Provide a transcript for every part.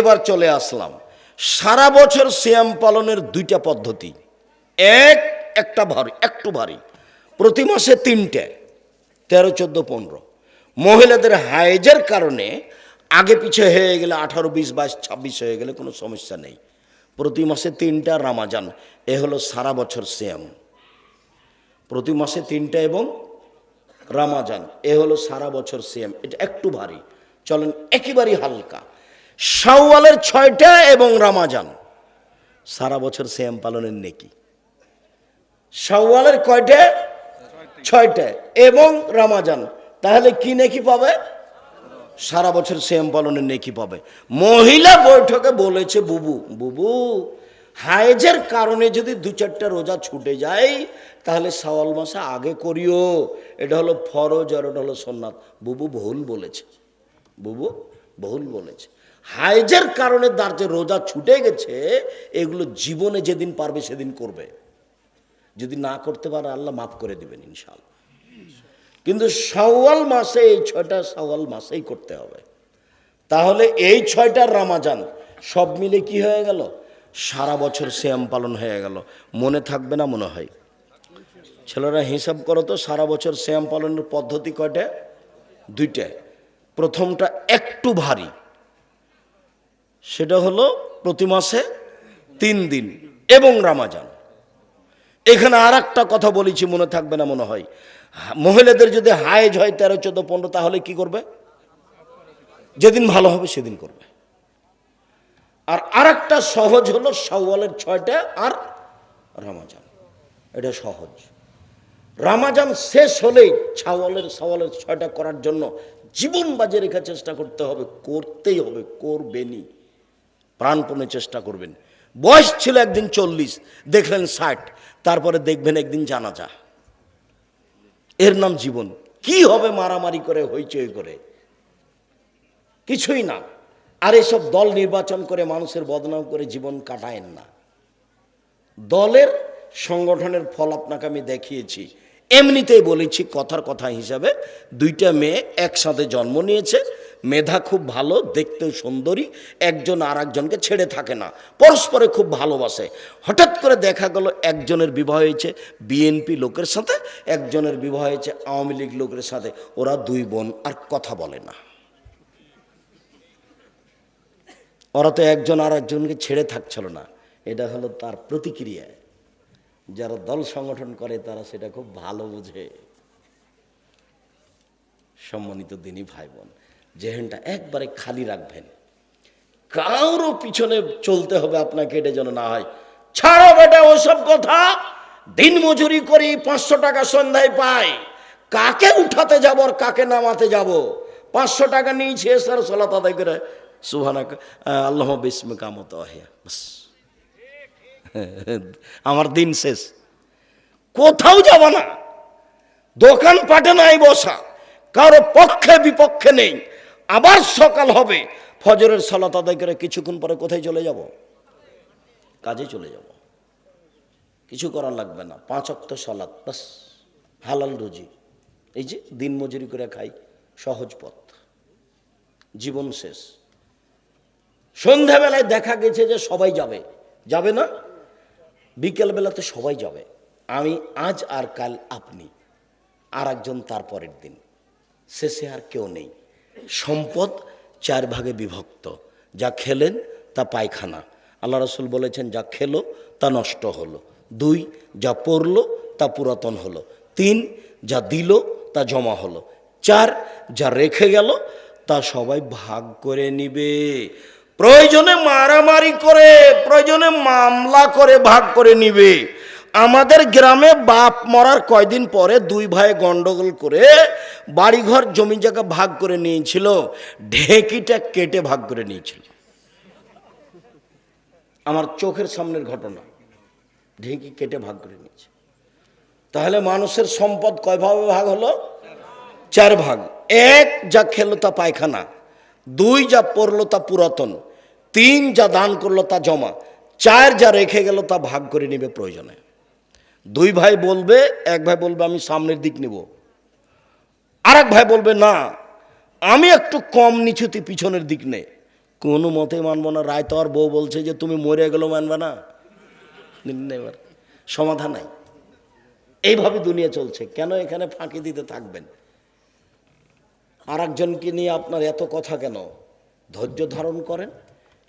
এবার চলে আসলাম। সারা বছর শ্যাম পালনের দুইটা পদ্ধতি। এক, একটা ভারী, একটু ভারী। প্রতি মাসে তিনটে, তেরো, চোদ্দ, পনেরো। মহিলাদের হাইজের কারণে আগে পিছে হয়ে গেলে আঠারো, বিশ, বাইশ, ছাব্বিশ হয়ে গেলে কোনো সমস্যা নেই। প্রতি মাসে তিনটা রামাজান, এ হলো সারা বছর শ্যাম প্রতি মাসে তিনটা এবং রামাজান, এ হলো সারা বছর শ্যাম এটা একটু ভারী। চলেন, একেবারেই হালকা। শাওয়ালের ছয়টা এবং রামাজান। সারা বছর সিএম পালনের নেকি। শাওয়ালের কয়টা? ছয়টা এবং রামাজান। তাহলে কি নেকি পাবে? সারা বছর সিএম পালনের নেকি পাবে। মহিলা বৈঠকে বলেছে বুবু বুবু, হায়েজের কারণে যদি দু চারটা রোজা ছুটে যায়, তাহলে সাওয়াল মাসে আগে করিও। এটা হলো ফরজ আর ওটা হলো সোননাথ বুবু ভুল বলেছে। বুবু ভুল বলেছে। হাইজের কারণে তার যে রোজা ছুটে গেছে, এগুলো জীবনে যেদিন পারবে সেদিন করবে। যদি না করতে পারে, আল্লাহ মাফ করে দিবেন ইনশাল্লাহ কিন্তু সওয়াল মাসে এই ছয়টা সওয়াল মাসেই করতে হবে। তাহলে এই ছয়টার রামাজান সব মিলে কি হয়ে গেল? সারা বছর শ্যাম পালন হয়ে গেল। মনে থাকবে না, মনে হয়। ছেলেরা হিসাব করো তো, সারা বছর শ্যাম পালনের পদ্ধতি কয়টা? দুইটা। প্রথমটা একটু ভারী। সেটা হলো প্রতি মাসে তিন দিন এবং রামাজান। এখানে আর একটা কথা বলেছি, মনে থাকবে না মনে হয়। মহিলাদের যদি হায়েজ হয় তেরো, চোদ্দ, পনেরো, তাহলে কি করবে? যেদিন ভালো হবে সেদিন করবে। আর আরেকটা সহজ হলো শাওয়ালের ছয়টা আর রামাজান। এটা সহজ। রামাজান শেষ হলেই ছাওয়ালের সওয়ালের ছয়টা করার জন্য জীবন বাজে রেখা চেষ্টা করতে হবে, করতেই হবে, করবেনই। প্রাণপণে চেষ্টা করবেন। বয়স ছিল একদিন চল্লিশ, দেখলেন ষাট, তারপরে দেখবেন একদিন জানাজা। এর নাম জীবন। কি হবে মারামারি করে, হইচই করে? কিছুই না। আর এসব দল নির্বাচন করে মানুষের বদনাম করে জীবন কাটায়েন না। দলের সংগঠনের ফল আপনাকে আমি দেখিয়েছি। এমনিতেই বলেছি কথার কথা হিসাবে, দুইটা মেয়ে একসাথে জন্ম নিয়েছে মেধা খুব ভালো, দেখতেও সুন্দরী, একজন আর একজনকে ছেড়ে থাকে না, পরস্পরে খুব ভালোবাসে। হঠাৎ করে দেখা গেল একজনের বিবাহ হয়েছে বিএনপি লোকের সাথে, একজনের বিবাহ হয়েছে আওয়ামী লীগ লোকের সাথে, ওরা দুই বোন আর কথা বলে না। ওরা তো একজন আর একজনকে ছেড়ে থাকছিল না, এটা হলো তার প্রতিক্রিয়া। যারা দল সংগঠন করে, তারা সেটা খুব ভালো বুঝে। সম্মানিত দিনী ভাই বোন জেহেনটা একবারে খালি রাখবেন। কারও পিছনে চলতে হবে আপনাকে, এটা যেন না হয়। ছাড়ো বেটা, ওসব কথা। দিন মজুরি করি, পাঁচশো টাকা সন্ধ্যায় পাই। কাকে উঠাতে যাব আর কাকে নামাতে যাব? পাঁচশো টাকা নিয়েছি এসার সলাত আদায় করে। সুহানা আল্লাহ বিসমে কামত আমার দিন শেষ। কোথাও যাব না। দোকান পাটে নাই বসা। কারও পক্ষে, বিপক্ষে নেই। আবার সকাল হবে। ফজরের সালাত আদায় করে কিছুক্ষণ পরে কোথায় চলে যাব? কাজে চলে যাব। কিছু করার লাগবে না। পাঁচ অক্ত সালাত, বাস। হালাল রুজি। এই যে দিন মজুরি করে খাই, সহজ পথ। জীবন শেষ। সন্ধ্যাবেলায় দেখা গেছে যে সবাই যাবে। যাবে না? বিকেলবেলাতে সবাই যাবে। আমি আজ আর কাল আপনি। আর একজন তার পরের দিন। শেষে আর কেউ নেই। সম্পদ চার ভাগে বিভক্ত। যা খেলেন, তা পায়খানা। আল্লাহ রসুল বলেছেন, যা খেলো, তা নষ্ট হলো। দুই, যা পড়ল, তা পুরাতন হলো। তিন, যা দিল, তা জমা হলো। চার, যা রেখে গেল, তা সবাই ভাগ করে নিবে। প্রয়োজনে মারামারি করে, প্রয়োজনে মামলা করে ভাগ করে নিবে। আমাদের গ্রামে বাপ মরার কয়দিন পরে দুই ভাই গন্ডগোল করে বাড়িঘর, জমি জায়গা ভাগ করে নিয়েছিল, ঢেকিটা কেটে ভাগ করে নিয়েছিল। আমার চোখের সামনের ঘটনা, ঢেকি কেটে ভাগ করে নিয়েছে। তাহলে মানুষের সম্পদ কয়ভাবে ভাগ হলো? চার ভাগ। এক যা খেলো তা পায়খানা, দুই যা পড়ল তা পুরাতন, তিন যা দান করল তা জমা, চার যা রেখে গেল তা ভাগ করে নিবে প্রয়োজনে। দুই ভাই বলবে, এক ভাই বলবে, আমি সামনের দিক নেব। আর এক ভাই বলবে, না, আমি একটু কম নিচুতি পিছনের দিক নে। কোনো মতে মানবো না। রায় তো আর বউ বলছে যে, তুমি মরে গেলেও মানবে না। না এবার সমাধান নাই। এইভাবে দুনিয়া চলছে। কেন এখানে ফাঁকি দিতে থাকবেন? আর একজনকে নিয়ে আপনার এত কথা কেন? ধৈর্য ধারণ করেন,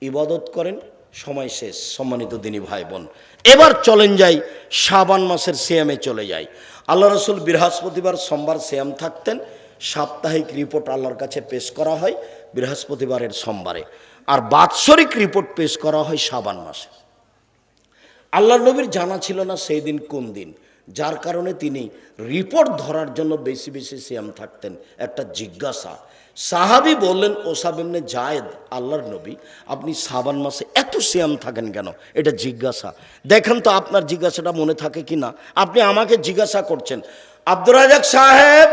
ইবাদত করেন সময় শেষ, সম্মানিত দিনী ভাই বোন এবার চলেন যাই, শাবান মাসের সিয়ামে চলে যাই। আল্লাহ রসুল বৃহস্পতিবার সোমবার সিয়াম থাকতেন, সাপ্তাহিক রিপোর্ট আল্লাহর কাছে পেশ করা হয় বৃহস্পতিবারের সোমবারে। আর বাৎসরিক রিপোর্ট পেশ করা হয় শাবান মাসে। আল্লাহ নবীর জানা ছিল না সেই দিন কোন দিন। যার কারণে তিনি রিপোর্ট ধরার জন্য বেশি বেশি সিয়াম থাকতেন। একটা জিজ্ঞাসা। সাহাবি বললেন ওসাবেমনে জায়েদ, আল্লাহর নবী, আপনি সাবান মাসে এত সিয়াম থাকেন কেন? এটা জিজ্ঞাসা। দেখেন তো আপনার জিজ্ঞাসাটা মনে থাকে কি না? আপনি আমাকে জিজ্ঞাসা করছেন, আব্দুর রাজাক সাহেব,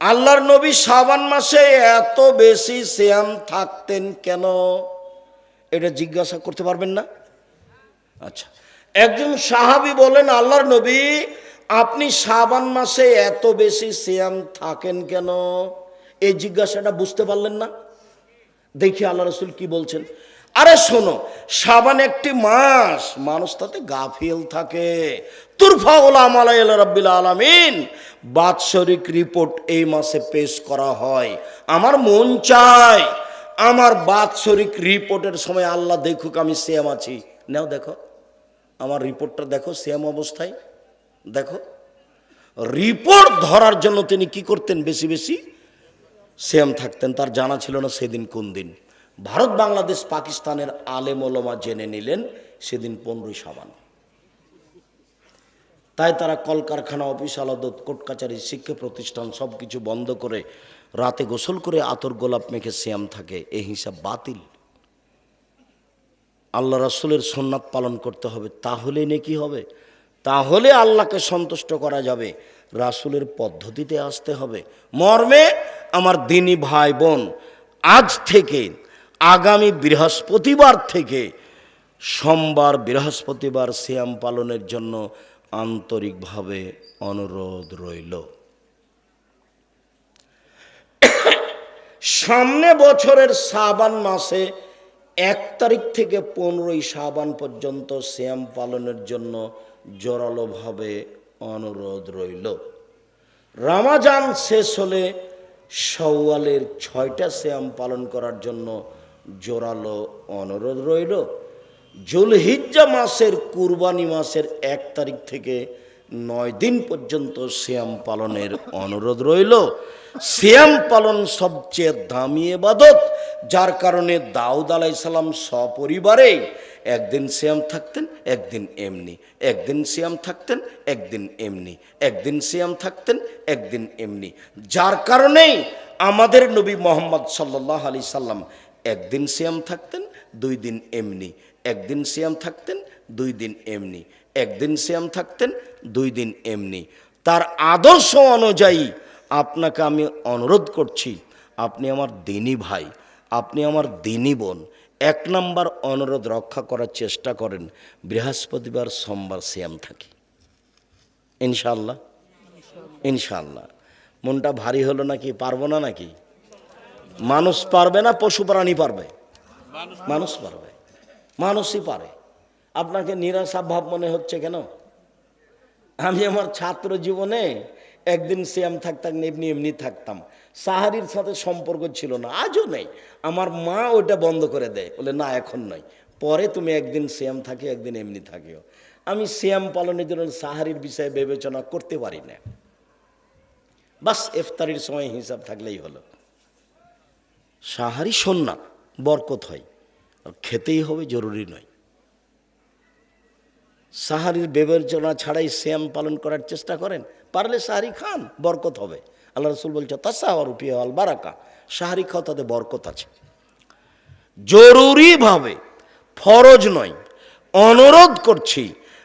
আল্লাহর নবী সাবান মাসে এত বেশি সিয়াম থাকতেন কেন? এটা জিজ্ঞাসা করতে পারবেন না? আচ্ছা। একজন সাহাবি বলেন, আল্লাহর নবী, আপনি শাবান মাসে এত বেশি সিয়াম থাকেন কেন? এই জিজ্ঞাসাটা বুঝতে পারলেন না। দেখি আল্লাহ রসুল কি বলছেন। আরে শোনো সাবান একটি মাস, মানুষ তাতে গাফিল থাকে। তুরফা ওলাম রব্বিল আলামিন, বাৎসরিক রিপোর্ট এই মাসে পেশ করা হয়। আমার মন চায়, আমার বাৎসরিক রিপোর্টের সময় আল্লাহ দেখুক আমি সেম আছি। নাও দেখো। আমার রিপোর্টটা দেখো সেম অবস্থায়। দেখো, রিপোর্ট ধরার জন্য তিনি কি করতেন? বেশি বেশি সেম থাকতেন। তার জানা ছিল না সেদিন কোন দিন। ভারত, বাংলাদেশ, পাকিস্তানের আলেম ওলমা জেনে নিলেন, সেদিন পনেরোই সাবান। তাই তারা কলকারখানা, অফিস, আলাদত, কোর্ট কাছারি শিক্ষা প্রতিষ্ঠান সব কিছু বন্ধ করে রাতে গোসল করে আতর গোলাপ মেখে শ্যাম থাকে। এই হিসাব বাতিল। আল্লাহ রাসুলের সোননাথ পালন করতে হবে, তাহলে নেকি হবে? তাহলে আল্লাহকে সন্তুষ্ট করা যাবে। রাসুলের পদ্ধতিতে আসতে হবে। মর্মে আমার দিনী ভাই বোন আজ থেকে, আগামী বৃহস্পতিবার থেকে, সোমবার বৃহস্পতিবার শ্যাম পালনের জন্য আন্তরিকভাবে অনুরোধ রইল। সামনে বছরের সাবান মাসে এক তারিখ থেকে পনেরোই সাবান পর্যন্ত শ্যাম পালনের জন্য জোরালোভাবে অনুরোধ রইল। রামাজান শেষ হলে সওয়ালের ছয়টা শ্যাম পালন করার জন্য জোরালো অনুরোধ রইল। জুলহিজ্জা মাসের কুরবানি মাসের এক তারিখ থেকে নয় দিন পর্যন্ত শ্যাম পালনের অনুরোধ রইল। শ্যাম পালন সবচেয়ে দামি এবাদত যার কারণে দাউদ আলাইসালাম সপরিবারে একদিন শ্যাম থাকতেন, একদিন এমনি। একদিন শ্যাম থাকতেন, একদিন এমনি। একদিন শ্যাম থাকতেন, একদিন এমনি। যার কারণেই আমাদের নবী মোহাম্মদ সাল্লাহ আলি সাল্লাম একদিন শ্যাম থাকতেন, দুই দিন এমনি। একদিন শ্যাম থাকতেন, দুই দিন এমনি। একদিন শ্যাম থাকতেন, দুই দিন এমনি। তার আদর্শ অনুযায়ী আপনাকে আমি অনুরোধ করছি, আপনি আমার দিনী ভাই, আপনি আমার দিনী বোন, এক নাম্বার অনুরোধ রক্ষা করার চেষ্টা করেন, বৃহস্পতিবার সোমবার শ্যাম থাকি। ইনশাল্লাহ ইনশাল্লাহ মনটা ভারী হলো নাকি, পারব না নাকি? মানুষ পারবে না, পশু প্রাণী পারবে? মানুষ পারবে, মানুষই পারে। আপনাকে নিরাশা ভাব মনে হচ্ছে কেন? আমি আমার ছাত্র জীবনে একদিন শ্যাম থাকতাম, এমনি এমনি থাকতাম। সাহারির সাথে সম্পর্ক ছিল না, আজও নেই। আমার মা ওইটা বন্ধ করে দেয়, বলে, না, এখন নয়। পরে তুমি একদিন শ্যাম থাকে, একদিন এমনি থাকিও। আমি শ্যাম পালনের জন্য সাহারির বিষয়ে বিবেচনা করতে পারি না। বাস, ইফতারির সময় হিসাব থাকলেই হলো। সাহারি সন্ন্যাত বরকত হয়। খেতেই হবে, জরুরি নয়। সাহারির বিবেচনা ছাড়াই শ্যাম পালন করার চেষ্টা করেন, পারলে সাহারি খান, বরকত হবে। আল্লাহ রসুল বলছে, তাসাওয়ার উপিয়া আল বারাকা সাহারি খাও তাতে বরকত আছে। জরুরিভাবে ফরজ নয়, অনুরোধ করছি,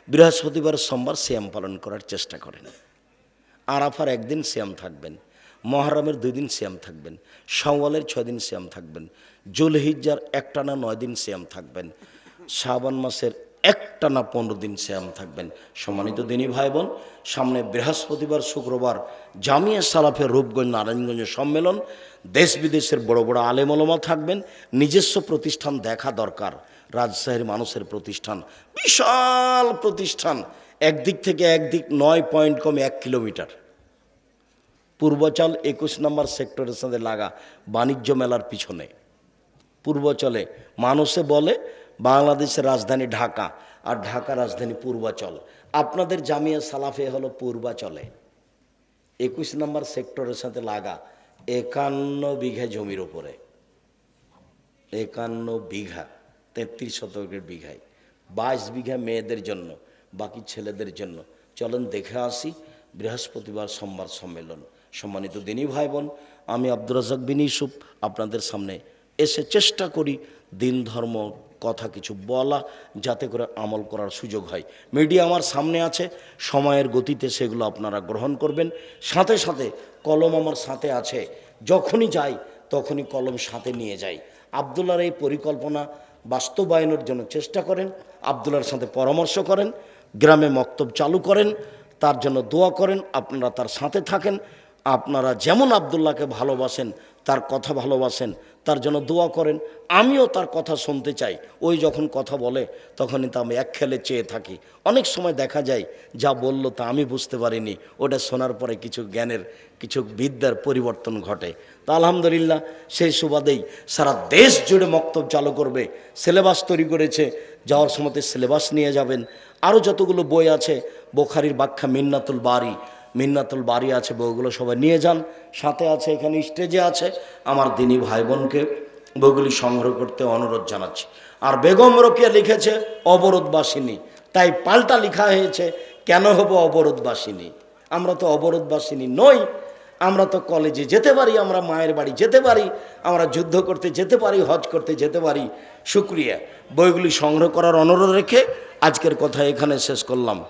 বৃহস্পতিবার সোমবার শ্যাম পালন করার চেষ্টা করেন। আরাফার একদিন শ্যাম থাকবেন, মহারামের দুই দিন শ্যাম থাকবেন সওয়ালের ছয় দিন শ্যাম থাকবেন, জুলহিজ্জার একটানা নয় দিন শ্যাম থাকবেন শ্রাবণ মাসের একটা না পনেরো দিন শ্যাম থাকবেন। সম্মানিত দিনী ভাই বোন সামনে বৃহস্পতিবার, শুক্রবার জামিয়া সালাফের রূপগঞ্জ নারায়ণগঞ্জের সম্মেলন, দেশ বিদেশের বড় বড় আলেমলমা থাকবেন। নিজস্ব প্রতিষ্ঠান দেখা দরকার, রাজশাহীর মানুষের প্রতিষ্ঠান, বিশাল প্রতিষ্ঠান, একদিক থেকে একদিক নয় পয়েন্ট কমে এক কিলোমিটার। পূর্বাচল একুশ নম্বর সেক্টরের সাথে লাগা বাণিজ্য মেলার পিছনে। পূর্বাচলে মানুষে বলে বাংলাদেশের রাজধানী ঢাকা আর ঢাকা রাজধানী পূর্বাচল। আপনাদের জামিয়া সালাফে হলো পূর্বাচলে। একুশ নম্বর সেক্টরের সাথে লাগা একান্ন বিঘা জমির ওপরে একান্ন বিঘা, তেত্রিশ শতকের বিঘায়। বাইশ বিঘা মেয়েদের জন্য, বাকি ছেলেদের জন্য। চলেন দেখে আসি বৃহস্পতিবার সোমবার সম্মেলন। সম্মানিত দিনী ভাই বোন আমি আব্দুর রাজাক বিন ইউসুফ আপনাদের সামনে এসে চেষ্টা করি দিন ধর্ম কথা কিছু বলা যাতে করে আমল করার সুযোগ হয়। মিডিয়া আমার সামনে আছে, সময়ের গতিতে সেগুলো আপনারা গ্রহণ করবেন। সাথে সাথে কলম আমার সাথে আছে, যখনই যাই তখনই কলম সাথে নিয়ে যাই। আবদুল্লার এই পরিকল্পনা বাস্তবায়নের জন্য চেষ্টা করেন আবদুল্লার সাথে পরামর্শ করেন, গ্রামে মক্তব চালু করেন, তার জন্য দোয়া করেন, আপনারা তার সাথে থাকেন, আপনারা যেমন আবদুল্লাহকে ভালোবাসেন তার কথা ভালোবাসেন, তার জন্য দোয়া করেন, আমিও তার কথা শুনতে চাই। ওই যখন কথা বলে, তখনই তো আমি এক খেলে চেয়ে থাকি। অনেক সময় দেখা যায়, যা বলল তা আমি বুঝতে পারিনি। ওটা শোনার পরে কিছু জ্ঞানের, কিছু বিদ্যার পরিবর্তন ঘটে। তা আলহামদুলিল্লাহ, সেই সুবাদেই সারা দেশ জুড়ে মক্তব চালু করবে, সিলেবাস তৈরি করেছে, যাওয়ার সময়তে সিলেবাস নিয়ে যাবেন। আরও যতগুলো বই আছে, বোখারির ব্যাখ্যা মিন্নাতুল বাড়ি মিন্নাতুল বাড়ি আছে বইগুলো সবাই নিয়ে যান। সাথে আছে, এখানে স্টেজে আছে। আমার দিনী ভাই বোনকে বইগুলি সংগ্রহ করতে অনুরোধ জানাচ্ছি। আর বেগম রকিয়া লিখেছে, অবরোধবাসিনী। তাই পাল্টা লেখা হয়েছে, কেন হব অবরোধবাসিনী? আমরা তো অবরোধবাসিনী নই। আমরা তো কলেজে যেতে পারি, আমরা মায়ের বাড়ি যেতে পারি, আমরা যুদ্ধ করতে যেতে পারি, হজ করতে যেতে পারি। শুক্রিয়া। বইগুলি সংগ্রহ করার অনুরোধ রেখে আজকের কথা এখানে শেষ করলাম।